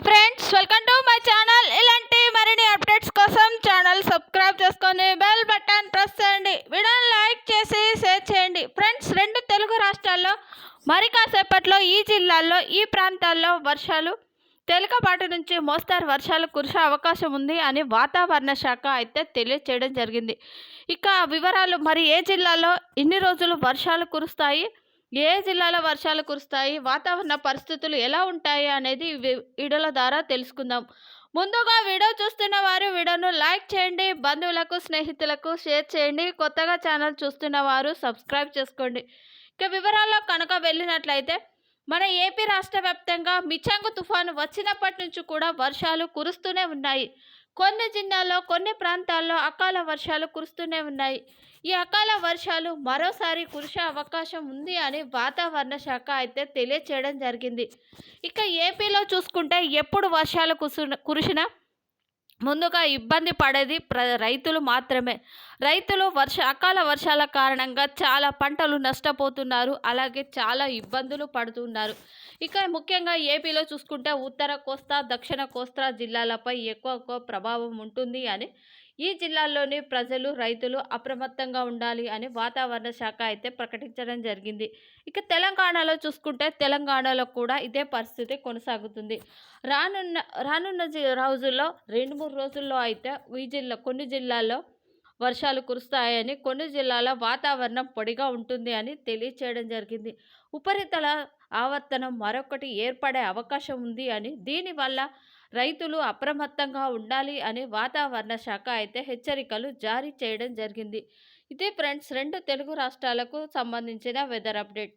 Friends welcome to my channel ఇలాంటి మరిన్ని updates కోసం ఛానల్ సబ్స్క్రైబ్ చేసుకొని బెల్ బటన్ ప్రెస్ చేయండి. వీడియోని లైక్ చేసి షేర్ చేయండి. ఫ్రెండ్స్ రెండు తెలుగు రాష్ట్రాల్లో మరి కాసేపట్లో ఈ జిల్లాల్లో ఈ ప్రాంతాల్లో వర్షాలు తేలికపాటి నుంచి మోస్తారు వర్షాలు కురిసే అవకాశం ఉంది అని వాతావరణ శాఖ అయితే తెలియచేయడం జరిగింది. ఇక వివరాలు మరి ఏ జిల్లాలో ఇన్ని రోజులు వర్షాలు కురుస్తాయి? ఏ జిల్లాలో వర్షాలు కురుస్తాయి? వాతావరణ పరిస్థితులు ఎలా ఉంటాయి? అనేది వీడియోల ద్వారా తెలుసుకుందాం. ముందుగా వీడియో చూస్తున్న వారు వీడియోను లైక్ చేయండి. బంధువులకు స్నేహితులకు షేర్ చేయండి. కొత్తగా ఛానల్ చూస్తున్న వారు సబ్స్క్రైబ్ చేసుకోండి. ఇక వివరాల్లో కనుక వెళ్ళినట్లయితే మన ఏపీ రాష్ట్ర వ్యాప్తంగా మిచంగు తుఫాను వచ్చినప్పటి నుంచి కూడా వర్షాలు కురుస్తూనే ఉన్నాయి. కొన్ని జిల్లాల్లో కొన్ని ప్రాంతాల్లో అకాల వర్షాలు కురుస్తూనే ఉన్నాయి. ఈ అకాల వర్షాలు మరోసారి కురిసే అవకాశం ఉంది అని వాతావరణ శాఖ అయితే తెలియచేయడం జరిగింది. ఇక ఏపీలో చూసుకుంటే ఎప్పుడు వర్షాలు కుసు కురిసినా ముందుగా ఇబ్బంది పడేది ప్ర రైతులు మాత్రమే. రైతులు వర్ష అకాల వర్షాల కారణంగా చాలా పంటలు నష్టపోతున్నారు. అలాగే చాలా ఇబ్బందులు పడుతున్నారు. ఇక ముఖ్యంగా ఏపీలో చూసుకుంటే ఉత్తర కోస్తా దక్షిణ కోస్తా జిల్లాలపై ఎక్కువ ఎక్కువ ప్రభావం ఉంటుంది అని ఈ జిల్లాల్లోని ప్రజలు రైతులు అప్రమత్తంగా ఉండాలి అని వాతావరణ శాఖ అయితే ప్రకటించడం జరిగింది. ఇక తెలంగాణలో చూసుకుంటే తెలంగాణలో కూడా ఇదే పరిస్థితి కొనసాగుతుంది. రానున్న రానున్న రోజుల్లో రెండు మూడు రోజుల్లో అయితే ఈ జిల్లా కొన్ని జిల్లాల్లో వర్షాలు కురుస్తాయని కొన్ని జిల్లాల వాతావరణం పొడిగా ఉంటుంది అని తెలియచేయడం జరిగింది. ఉపరితల ఆవర్తనం మరొకటి ఏర్పడే అవకాశం ఉంది అని దీనివల్ల రైతులు అప్రమత్తంగా ఉండాలి అని వాతావరణ శాఖ అయితే హెచ్చరికలు జారీ చేయడం జరిగింది. ఇదే ఫ్రెండ్స్ రెండు తెలుగు రాష్ట్రాలకు సంబంధించిన వెదర్ అప్డేట్.